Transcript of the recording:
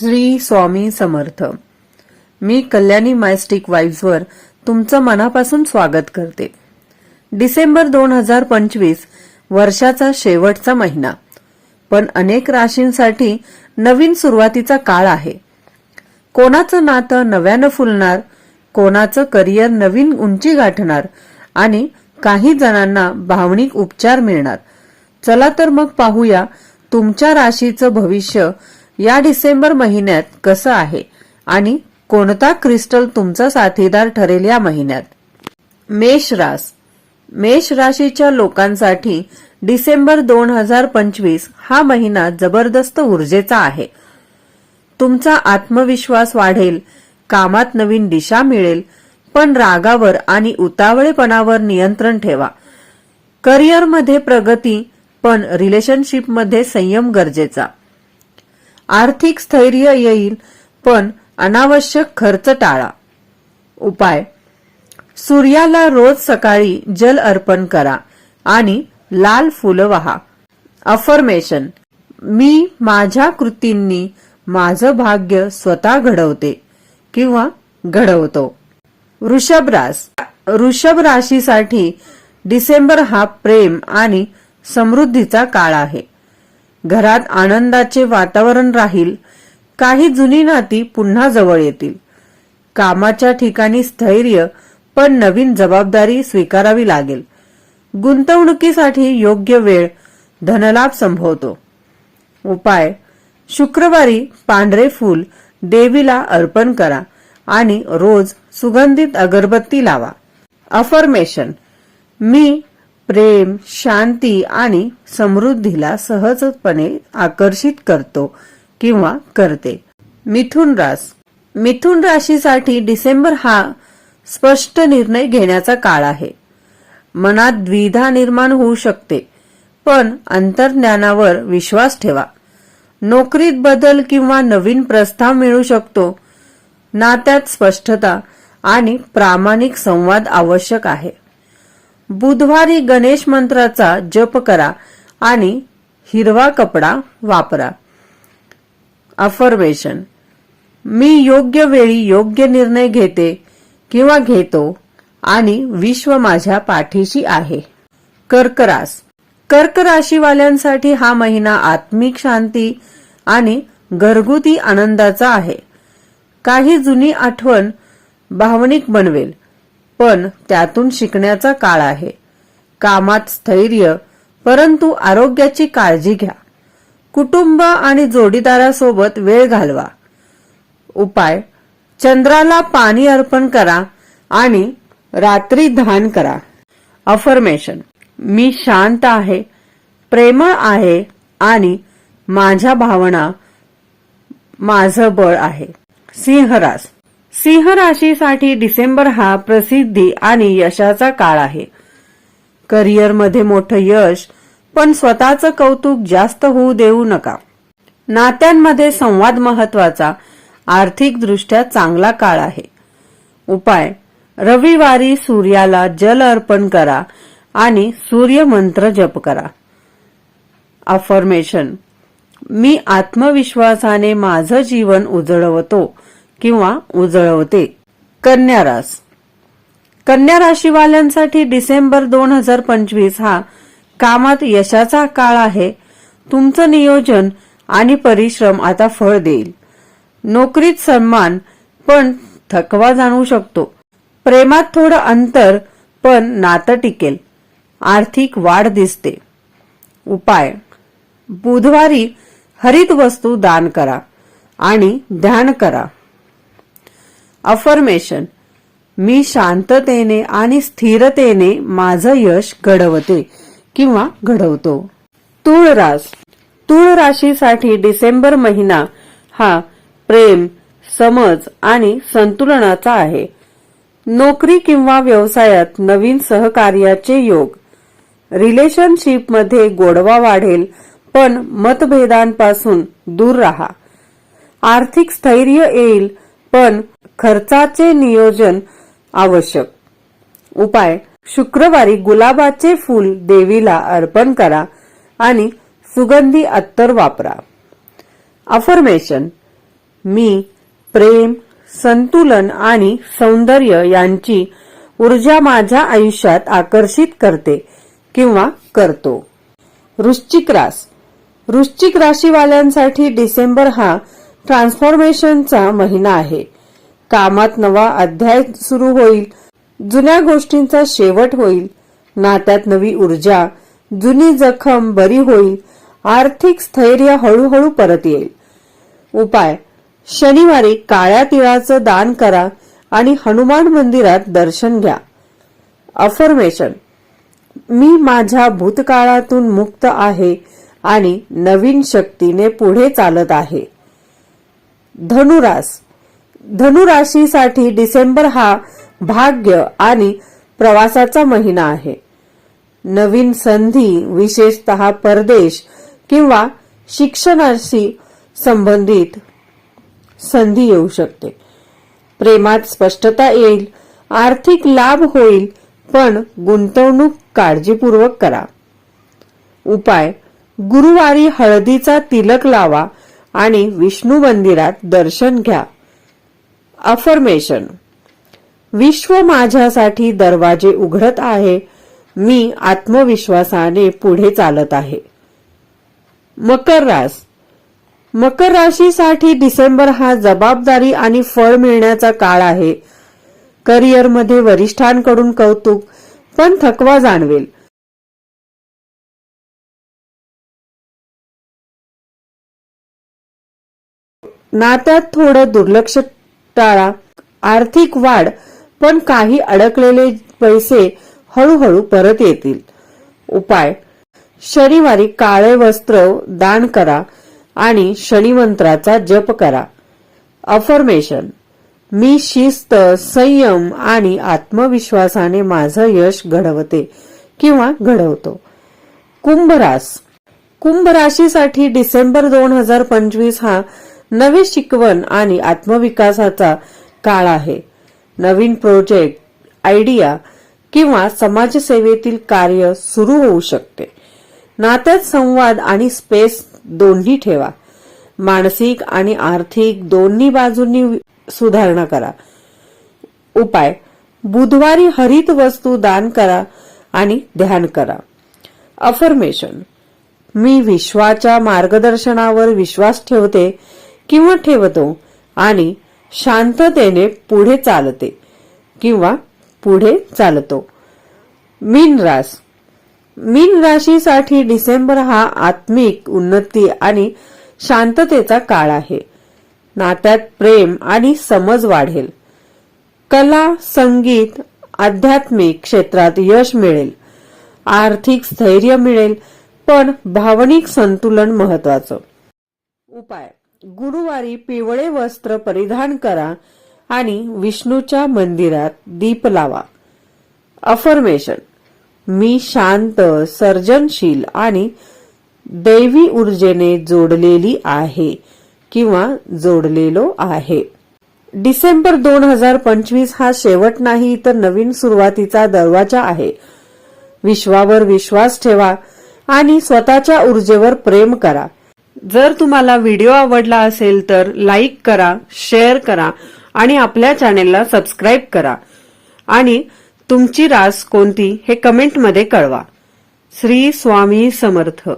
श्री स्वामी समर्थ. मी कल्याणी मायस्टिक वाईव्सवर तुमचं मनापासून स्वागत करते. डिसेंबर दोन हजार पंचवीस वर्षाचा शेवटचा महिना. पण अनेक राशींसाठी नवीन सुरुवातीचा काळ आहे. कोणाचं नातं नव्यानं फुलणार कोणाचं करिअर नवीन उंची गाठणार आणि काही जणांना भावनिक उपचार मिळणार. चला तर मग पाहूया तुमच्या राशीचं भविष्य या डिसेंबर महिन्यात कसं आहे? आणि कोणता क्रिस्टल तुमचा साथीदार ठरेल या महिन्यात? मेष रास. मेष राशीच्या लोकांसाठी डिसेंबर दोन हजार पंचवीस हा महिना जबरदस्त ऊर्जेचा आहे. तुमचा आत्मविश्वास वाढेल कामात नवीन दिशा मिळेल पण रागावर आणि उतावळेपणावर नियंत्रण ठेवा. करिअरमध्ये प्रगती पण रिलेशनशिपमध्ये संयम गरजेचा. आर्थिक स्थैर्य येईल पण अनावश्यक खर्च टाळा. उपाय. सूर्याला रोज सकाळी जल अर्पण करा आणि लाल फुलं वहा. अफर्मेशन मी माझ्या कृतींनी माझं भाग्य स्वतः घडवते किंवा घडवतो. वृषभ रास. वृषभ राशीसाठी डिसेंबर हा प्रेम आणि समृद्धीचा काळ आहे. घरात आनंदाचे वातावरण राहील काही जुनी नाती पुन्हा जवळ येतील. कामाच्या ठिकाणी स्थैर्य पण नवीन जबाबदारी स्वीकारावी लागेल. गुंतवणुकीसाठी योग्य वेळ धनलाभ संभवतो. उपाय शुक्रवारी पांढरे फूल देवीला अर्पण करा आणि रोज सुगंधित अगरबत्ती लावा. अफर्मेशन मी प्रेम शांती आणि समृद्धीला सहजपणे आकर्षित करतो किंवा करते. मिथुन रास. मिथुन राशीसाठी डिसेंबर हा स्पष्ट निर्णय घेण्याचा काळ आहे. मनात द्विधा निर्माण होऊ शकते पण अंतर्ज्ञानावर विश्वास ठेवा. नोकरीत बदल किंवा नवीन प्रस्ताव मिळू शकतो. नात्यात स्पष्टता आणि प्रामाणिक संवाद आवश्यक आहे. बुधवारी गणेश मंत्राचा जप करा आणि हिरवा कपडा वापरा. अफर्मेशन मी योग्य वेळी योग्य निर्णय घेते किंवा घेतो आणि विश्व माझ्या पाठीशी आहे. कर्करास. कर्क राशीवाल्यांसाठी हा महिना आत्मिक शांती आणि घरगुती आनंदाचा आहे. काही जुनी आठवण भावनिक बनवेल. पण त्यातून शिकण्याचा काळ आहे. कामात स्थैर्य परंतु आरोग्याची काळजी घ्या. कुटुंब आणि जोडीदारासोबत वेळ घालवा. उपाय चंद्राला पाणी अर्पण करा आणि रात्री ध्यान करा. अफर्मेशन मी शांत आहे प्रेमळ आहे आणि माझ्या भावना माझं बळ आहे. सिंहरास सिंह राशीसाठी डिसेंबर हा प्रसिद्धी आणि यशाचा काळ आहे. करिअरमध्ये मोठं यश पण स्वतःचं कौतुक जास्त होऊ देऊ नका. नात्यांमध्ये संवाद महत्त्वाचा आर्थिकदृष्ट्या चांगला काळ आहे. उपाय रविवारी सूर्याला जल अर्पण करा आणि सूर्यमंत्र जप करा. अफर्मेशन मी आत्मविश्वासाने माझं जीवन उजळवतो. किंवा उजळवते. कन्या रास. कन्या राशीवाल्यांसाठी डिसेंबर दोन हजार पंचवीस हा कामात यशाचा काळ आहे. तुमचं नियोजन आणि परिश्रम आता फळ देईल. नोकरीत सन्मान पण थकवा जाणवू शकतो. प्रेमात थोडं अंतर पण नातं टिकेल. आर्थिक वाढ दिसते. उपाय. बुधवारी हरित वस्तू दान करा आणि ध्यान करा. अफर्मेशन मी शांततेने आणि स्थिरतेने माझं यश घडवते किंवा घडवतो. तुळ रास राशीसाठी डिसेंबर महिना हा प्रेम समज आणि संतुलनाचा आहे. नोकरी किंवा व्यवसायात नवीन सहकार्याचे योग. रिलेशनशिपमध्ये गोडवा वाढेल पण मतभेदांपासून दूर राहा. आर्थिक स्थैर्य येईल पण खर्चाचे नियोजन आवश्यक. उपाय शुक्रवारी गुलाबाचे फूल देवीला अर्पण करा आणि सुगंधी अत्तर वापरा. अफर्मेशन मी प्रेम संतुलन आणि सौंदर्य यांची ऊर्जा माझ्या आयुष्यात आकर्षित करते किंवा करतो. वृश्चिक रास. वृश्चिक राशीवाल्यांसाठी डिसेंबर हा ट्रान्सफॉर्मेशनचा महिना आहे. कामात नवा अध्याय सुरू होईल. जुन्या गोष्टींचा शेवट होईल. नात्यात नवी ऊर्जा जुनी जखम बरी होईल. आर्थिक स्थैर्य हळूहळू परत येईल. उपाय. शनिवारी काळ्या तिळाचं दान करा आणि हनुमान मंदिरात दर्शन घ्या. अफर्मेशन मी माझ्या भूतकाळातून मुक्त आहे आणि नवीन शक्तीने पुढे चालत आहे. धनुरास. धनुराशीसाठी डिसेंबर हा भाग्य आणि प्रवासाचा महिना आहे. नवीन संधी विशेषतः परदेश किंवा शिक्षणाशी संबंधित संधी येऊ शकते. प्रेमात स्पष्टता येईल आर्थिक लाभ होईल पण गुंतवणूक काळजीपूर्वक करा. उपाय गुरुवारी हळदीचा तिलक लावा आणि विष्णू मंदिरात दर्शन घ्या. अफर्मेशन विश्व माझ्यासाठी दरवाजे उघडत आहे. मी आत्मविश्वासाने पुढे चालत आहे. मकर रास. मकर राशीसाठी डिसेंबर हा जबाबदारी आणि फळ मिळण्याचा काळ आहे. करिअरमध्ये वरिष्ठांकडून कौतुक पण थकवा जाणवेल. नात्यात थोडं दुर्लक्ष टाळा. आर्थिक वाढ पण काही अडकलेले पैसे हळूहळू परत येतील. उपाय. शनिवारी काळे वस्त्र दान करा आणि शनिमंत्राचा जप करा. अफर्मेशन मी शिस्त संयम आणि आत्मविश्वासाने माझं यश घडवते किंवा घडवतो. कुंभरास. कुंभराशीसाठी कुंभ राशीसाठी डिसेंबर दोन हजार पंचवीस हा नवे शिकवण आणि आत्मविकासाचा काळ आहे. नवीन प्रोजेक्ट आयडिया किंवा समाजसेवेतील कार्य सुरू होऊ शकते. नात्यात संवाद आणि स्पेस दोन्ही ठेवा. मानसिक आणि आर्थिक दोन्ही बाजूंनी सुधारणा करा. उपाय बुधवारी हरित वस्तू दान करा आणि ध्यान करा. अफर्मेशन मी विश्वाच्या मार्गदर्शनावर विश्वास ठेवते किंवा ठेवतो आणि शांततेने पुढे चालते किंवा पुढे चालतो. मीन रास. मीन राशीसाठी डिसेंबर हा आत्मिक उन्नती आणि शांततेचा काळ आहे. नात्यात प्रेम आणि समज वाढेल. कला संगीत आध्यात्मिक क्षेत्रात यश मिळेल. आर्थिक स्थैर्य मिळेल पण भावनिक संतुलन महत्वाचं उपाय. गुरुवारी पिवळे वस्त्र परिधान करा आणि विष्णूच्या मंदिरात दीप लावा. अफर्मेशन मी शांत सर्जनशील आणि दैवी ऊर्जेने जोडलेली आहे किंवा जोडलेलो आहे. डिसेंबर दोन हजार पंचवीस हा शेवट नाही तर नवीन सुरुवातीचा दरवाजा आहे. विश्वावर विश्वास ठेवा आणि स्वतःच्या ऊर्जेवर प्रेम करा. जर तुम्हाला व्हिडिओ आवडला असेल तर लाईक करा शेअर करा आणि आपल्या चॅनेलला सबस्क्राईब करा. आणि तुमची रास कोणती हे कमेंटमध्ये कळवा. श्री स्वामी समर्थ.